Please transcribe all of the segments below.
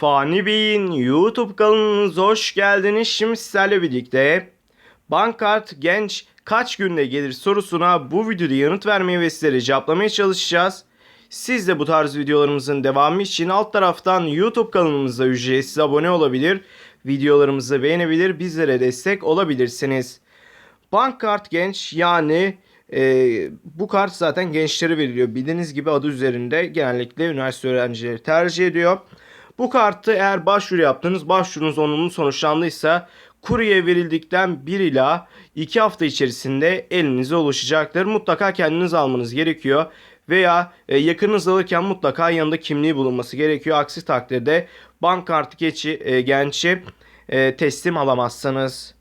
Fani Bey'in YouTube kanalınıza hoş geldiniz. Şimdi sizlerle birlikte Bankart genç kaç günde gelir sorusuna bu videoda yanıt vermeye ve sizlere cevaplamaya çalışacağız. Siz de bu tarz videolarımızın devamı için alt taraftan YouTube kanalımıza ücretsiz abone olabilir, videolarımızı beğenebilir, bizlere destek olabilirsiniz. Bankkart genç yani e, bu kart zaten gençlere veriliyor. Bildiğiniz gibi adı üzerinde genellikle üniversite öğrencileri tercih ediyor. Bu kartı eğer başvuru yaptınız, başvurunuz olumlu sonuçlandıysa kurye verildikten 1 ila 2 hafta içerisinde elinize ulaşacaktır. Mutlaka kendiniz almanız gerekiyor veya e, yakınınız alırken mutlaka yanında kimliği bulunması gerekiyor. Aksi takdirde bank kartı geçi, e, gençi e, teslim alamazsınız.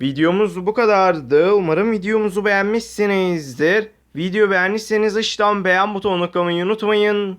Videomuz bu kadardı. Umarım videomuzu beğenmişsinizdir. Video beğendiyseniz aşağıdan beğen butonuna tıklamayı unutmayın.